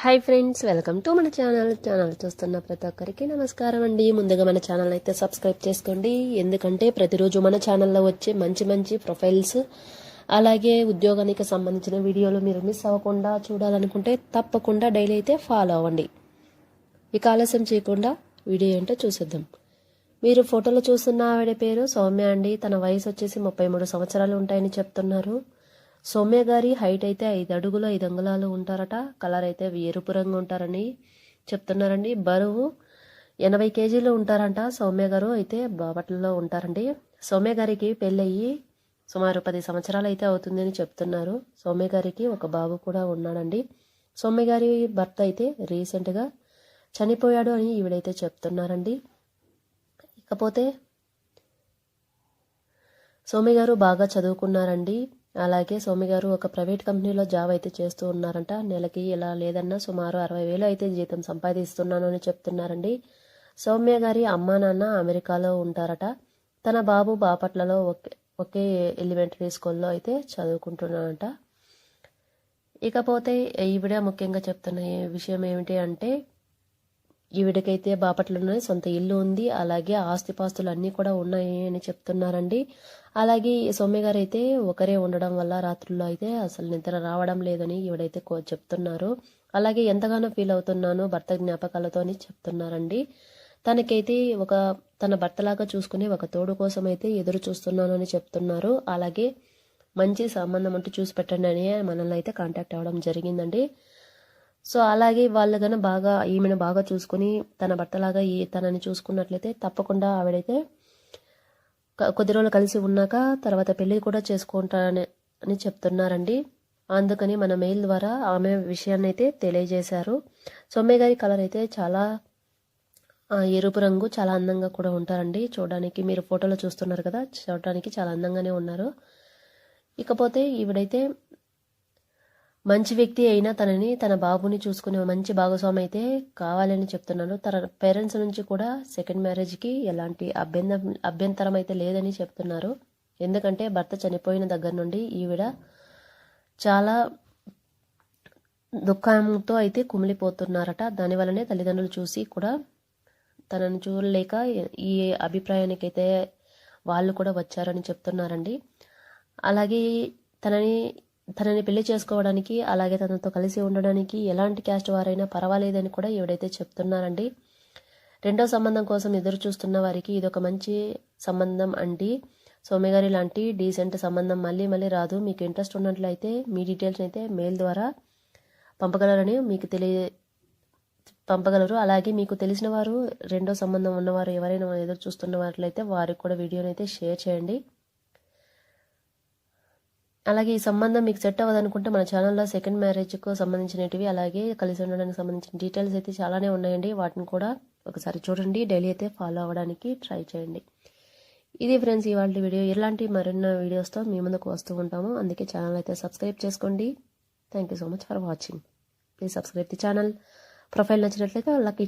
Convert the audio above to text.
Hi friends welcome to మన channel channel చూస్తున్న ప్రతి ఒక్కరికి నమస్కారం అండి. ముందుగా మన ఛానల్ అయితే సబ్స్క్రైబ్ చేసుకోండి. ఎందుకంటే ప్రతిరోజు మన ఛానల్లో వచ్చే మంచి మంచి ప్రొఫైల్స్ అలాగే ఉద్యోగానికి సంబంధించిన వీడియోలు మీరు మిస్ అవ్వకుండా చూడాలనుకుంటే తప్పకుండా డైలీ అయితే ఫాలో అవ్వండి. ఇక ఆలస్యం చేయకుండా వీడియో ఏంటో చూసేద్దాం. మీరు ఫోటోలో చూస్తున్న ఆవిడ పేరు సౌమ్య అండి. తన వయసు వచ్చేసి ముప్పై మూడు సంవత్సరాలు ఉంటాయని చెప్తున్నారు. సౌమ్య గారి హైట్ అయితే ఐదు అడుగులు ఐదు అంగుళాలు ఉంటారట. కలర్ అయితే ఎరుపు రంగు ఉంటారని చెప్తున్నారండి. బరువు ఎనభై కేజీలు ఉంటారంట సౌమ్య గారు. అయితే బాపట్లలో ఉంటారండి. సౌమ్య గారికి పెళ్ళయ్యి సుమారు పది సంవత్సరాలు అయితే అవుతుందని చెప్తున్నారు. సౌమ్య గారికి ఒక బాబు కూడా ఉన్నాడండి. సౌమ్య గారి భర్త అయితే రీసెంట్గా చనిపోయాడు అని ఈవిడైతే చెప్తున్నారండి. ఇకపోతే సౌమ్య గారు బాగా చదువుకున్నారండి. అలాగే సోమి గారు ఒక ప్రైవేట్ కంపెనీలో జాబ్ అయితే చేస్తూ ఉన్నారంట. నెలకి ఇలా లేదన్నా సుమారు అరవై వేలు అయితే జీతం సంపాదిస్తున్నాను అని చెప్తున్నారండి. సౌమ్య గారి అమ్మా నాన్న అమెరికాలో ఉంటారట. తన బాబు బాపట్లలో ఒకే ఒకే ఎలిమెంటరీ స్కూల్లో అయితే చదువుకుంటున్నానట ఇకపోతే ఈవిడ ముఖ్యంగా చెప్తున్న విషయం ఏమిటి అంటే ఈవిడకైతే బాపట్లలోనే సొంత ఇల్లు ఉంది. అలాగే ఆస్తిపాస్తులు అన్నీ కూడా ఉన్నాయి అని చెప్తున్నారండి. అలాగే సౌమ్య గారు అయితే ఒకరే ఉండడం వల్ల రాత్రుల్లో అయితే అసలు నిద్ర రావడం లేదని ఈవిడైతే చెప్తున్నారు. అలాగే ఎంతగానో ఫీల్ అవుతున్నాను భర్త జ్ఞాపకాలతో అని చెప్తున్నారండి. తనకైతే ఒక తన భర్తలాగా చూసుకుని ఒక తోడు కోసం అయితే ఎదురు చూస్తున్నాను అని చెప్తున్నారు. అలాగే మంచి సంబంధం అంటూ చూసి పెట్టండి అని మనల్ని అయితే కాంటాక్ట్ అవ్వడం జరిగిందండి. సో అలాగే వాళ్ళు కన్నా బాగా ఈమెను బాగా చూసుకుని తన భర్తలాగా ఈ తనని చూసుకున్నట్లయితే తప్పకుండా ఆవిడైతే కొద్ది రోజులు కలిసి ఉన్నాక తర్వాత పెళ్ళి కూడా చేసుకుంటానని అని చెప్తున్నారండి. అందుకని మన మెయిల్ ద్వారా ఆమె విషయాన్ని అయితే తెలియజేశారు. సొమ్మె గారి కలర్ అయితే చాలా ఎరుపు రంగు చాలా అందంగా కూడా ఉంటారండి. చూడడానికి మీరు ఫోటోలో చూస్తున్నారు కదా చూడడానికి చాలా అందంగానే ఉన్నారు. ఇకపోతే ఈవిడైతే మంచి వ్యక్తి అయినా తనని తన బాబుని చూసుకునే మంచి భాగస్వామి అయితే కావాలని చెప్తున్నాను. తన పేరెంట్స్ నుంచి కూడా సెకండ్ మ్యారేజ్కి ఎలాంటి అభ్యంతరం అభ్యంతరం అయితే లేదని చెప్తున్నారు. ఎందుకంటే భర్త చనిపోయిన దగ్గర నుండి ఈవిడ చాలా దుఃఖంతో అయితే కుమిలిపోతున్నారట. దానివల్లనే తల్లిదండ్రులు చూసి కూడా తనను చూడలేక ఈ అభిప్రాయానికైతే వాళ్ళు కూడా వచ్చారని చెప్తున్నారండి. అలాగే తనని తనని పెళ్ళి చేసుకోవడానికి అలాగే తనతో కలిసి ఉండడానికి ఎలాంటి క్యాస్ట్ వారైనా పర్వాలేదని కూడా ఈవిడైతే చెప్తున్నారండి. రెండో సంబంధం కోసం ఎదురు చూస్తున్న వారికి ఇది ఒక మంచి సంబంధం అండి. సోమ్యగారి లాంటి డీసెంట్ సంబంధం మళ్ళీ మళ్ళీ రాదు. మీకు ఇంట్రెస్ట్ ఉన్నట్లయితే మీ డీటెయిల్స్ అయితే మెయిల్ ద్వారా పంపగలరని మీకు తెలియ పంపగలరు. అలాగే మీకు తెలిసిన వారు రెండో సంబంధం ఉన్నవారు ఎవరైనా ఎదురు చూస్తున్న వారిలైతే వారికి కూడా వీడియోని అయితే షేర్ చేయండి. అలాగే ఈ సంబంధం మీకు సెట్ అవ్వదనుకుంటే మన ఛానల్లో సెకండ్ మ్యారేజ్కు సంబంధించినవి అలాగే కలిసి ఉండడానికి సంబంధించిన డీటెయిల్స్ అయితే చాలానే ఉన్నాయండి. వాటిని కూడా ఒకసారి చూడండి. డైలీ అయితే ఫాలో అవ్వడానికి ట్రై చేయండి. ఇది ఫ్రెండ్స్ ఇవాళ వీడియో. ఇలాంటి మరెన్నో వీడియోస్తో మీ ముందుకు వస్తూ ఉంటాము. అందుకే ఛానల్ అయితే సబ్స్క్రైబ్ చేసుకోండి. Thank you so much for watching please subscribe the channel profile నచ్చినట్లయితే లక్